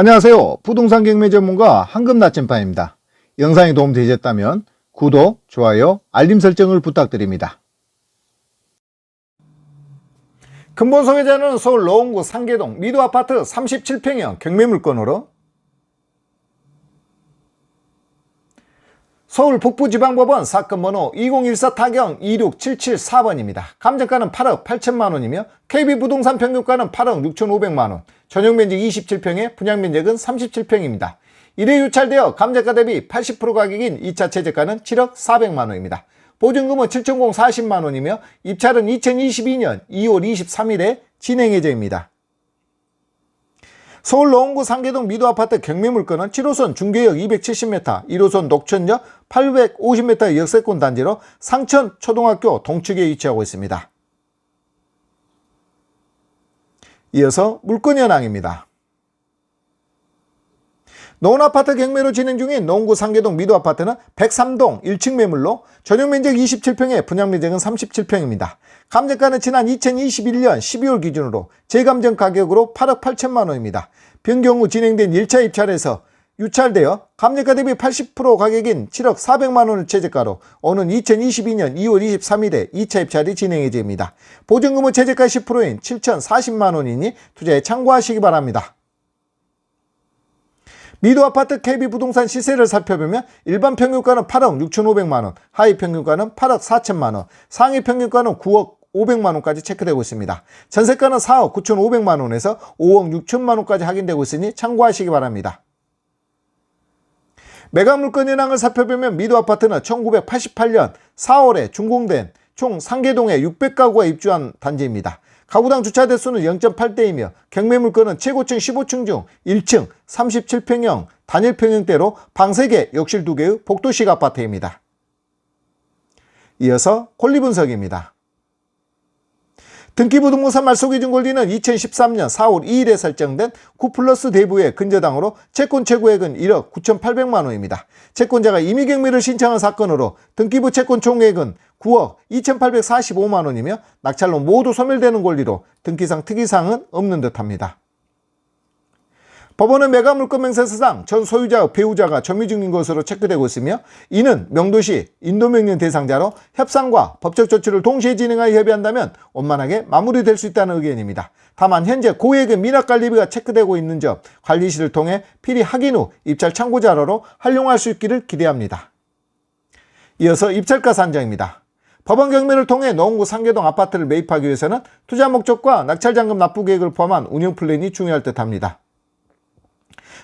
안녕하세요. 부동산 경매 전문가 황금 나침반입니다. 영상이 도움되셨다면 구독, 좋아요, 알림 설정을 부탁드립니다. 근본 소개자는 서울 노원구 상계동 미도 아파트 37평형 경매 물건으로 서울 북부지방법원 사건 번호 2014 타경 26774번입니다. 감정가는 8억 8천만 원이며 KB부동산 평균가는 8억 6천5백만 원, 전용 면적 27평에 분양 면적은 37평입니다. 1회 유찰되어 감정가 대비 80% 가격인 2차 최저가는 7억 4백만 원입니다. 보증금은 7천공 40만 원이며 입찰은 2022년 2월 23일에 진행 예정입니다. 서울 노원구 상계동 미도 아파트 경매 물건은 7호선 중계역 270m, 1호선 녹천역 850m 역세권 단지로 상천 초등학교 동측에 위치하고 있습니다. 이어서 물건 현황입니다. 노원 아파트 경매로 진행 중인 노원구 상계동 미도 아파트는 103동 1층 매물로 전용 면적 27평에 분양 면적은 37평입니다. 감정가는 지난 2021년 12월 기준으로 재감정 가격으로 8억 8천만 원입니다. 변경 후 진행된 1차 입찰에서 유찰되어 감정가 대비 80% 가격인 7억 4백만 원을 최저가로 오는 2022년 2월 23일에 2차 입찰이 진행 예정입니다. 보증금은 최저가 10%인 7,040만 원이니 투자에 참고하시기 바랍니다. 미도 아파트 KB 부동산 시세를 살펴보면 일반 평균가는 8억 6,500만 원, 하위 평균가는 8억 4천만 원, 상위 평균가는 9억 500만 원까지 체크되고 있습니다. 전세가는 4억 9,500만 원에서 5억 6천만 원까지 확인되고 있으니 참고하시기 바랍니다. 매각 물건 현황을 살펴보면 미도 아파트는 1988년 4월에 준공된 총 상계동에 600가구가 입주한 단지입니다. 가구당 주차 대수는 0.8대이며 경매 물건은 최고층 15층 중 1층 37평형 단일 평형대로 방 3개, 욕실 2개의 복도식 아파트입니다. 이어서 권리 분석입니다. 등기부등본사 말소기준 권리는 2013년 4월 2일에 설정된 9 플러스 대부의 근저당으로 채권 최고액은 1억 9,800만 원입니다. 채권자가 임의경매를 신청한 사건으로 등기부 채권 총액은 9억 2,845만 원이며 낙찰로 모두 소멸되는 권리로 등기상 특이사항은 없는 듯합니다. 법원은 매각 물건 명세서상 전 소유자 배우자가 점유 중인 것으로 체크되고 있으며 이는 명도시 인도명령 대상자로 협상과 법적 조치를 동시에 진행하여 협의한다면 원만하게 마무리될 수 있다는 의견입니다. 다만 현재 고액의 미납관리비가 체크되고 있는 점 관리실을 통해 필히 확인 후 입찰 참고 자료로 활용할 수 있기를 기대합니다. 이어서 입찰가 산정입니다. 법원 경매를 통해 노원구 상계동 아파트를 매입하기 위해서는 투자 목적과 낙찰자금 납부 계획을 포함한 운영 플랜이 중요할 듯합니다.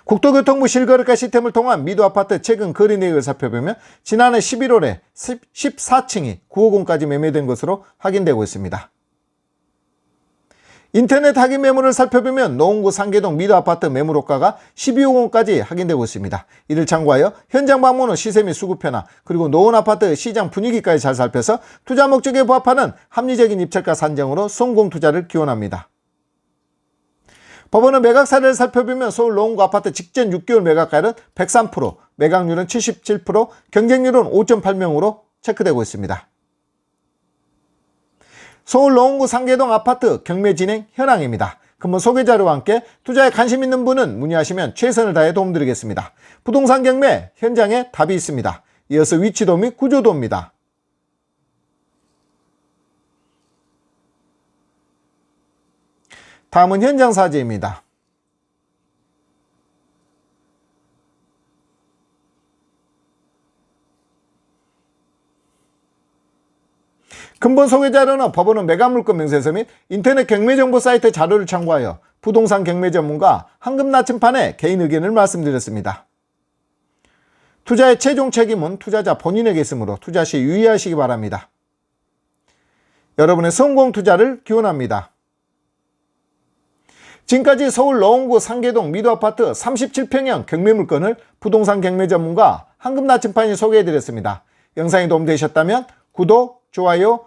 국토교통부 실거래가 시스템을 통한 미도 아파트 최근 거래 내역을 살펴보면 지난해 11월에 14층이 950까지 매매된 것으로 확인되고 있습니다. 인터넷 확인 매물을 살펴보면 노원구 상계동 미도 아파트 매물 호가가 12억 원까지 확인되고 있습니다. 이를 참고하여 현장 방문 후 시세 및 수급표나 그리고 노원 아파트 시장 분위기까지 잘 살펴서 투자 목적에 부합하는 합리적인 입찰가 산정으로 성공 투자를 기원합니다. 법원은 매각 사례를 살펴보면 서울 노원구 아파트 직전 6개월 매각가율은 103%, 매각률은 77%, 경쟁률은 5.8명으로 체크되고 있습니다. 서울 노원구 상계동 아파트 경매 진행 현황입니다. 근본 소개 자료와 함께 투자에 관심 있는 분은 문의하시면 최선을 다해 도움드리겠습니다. 부동산 경매 현장에 답이 있습니다. 이어서 위치도 및 구조도입니다. 다음은 현장 사진입니다. 근본 소개 자료는 법원은 매각 물건 명세서 및 인터넷 경매 정보 사이트 자료를 참고하여 부동산 경매 전문가 황금 나침판의 개인 의견을 말씀드렸습니다. 투자의 최종 책임은 투자자 본인에게 있으므로 투자 시 유의하시기 바랍니다. 여러분의 성공 투자를 기원합니다. 지금까지 서울 노원구 상계동 미도 아파트 37평형 경매 물건을 부동산 경매 전문가 황금 나침판이 소개해드렸습니다. 영상이 도움되셨다면 구독, 좋아요,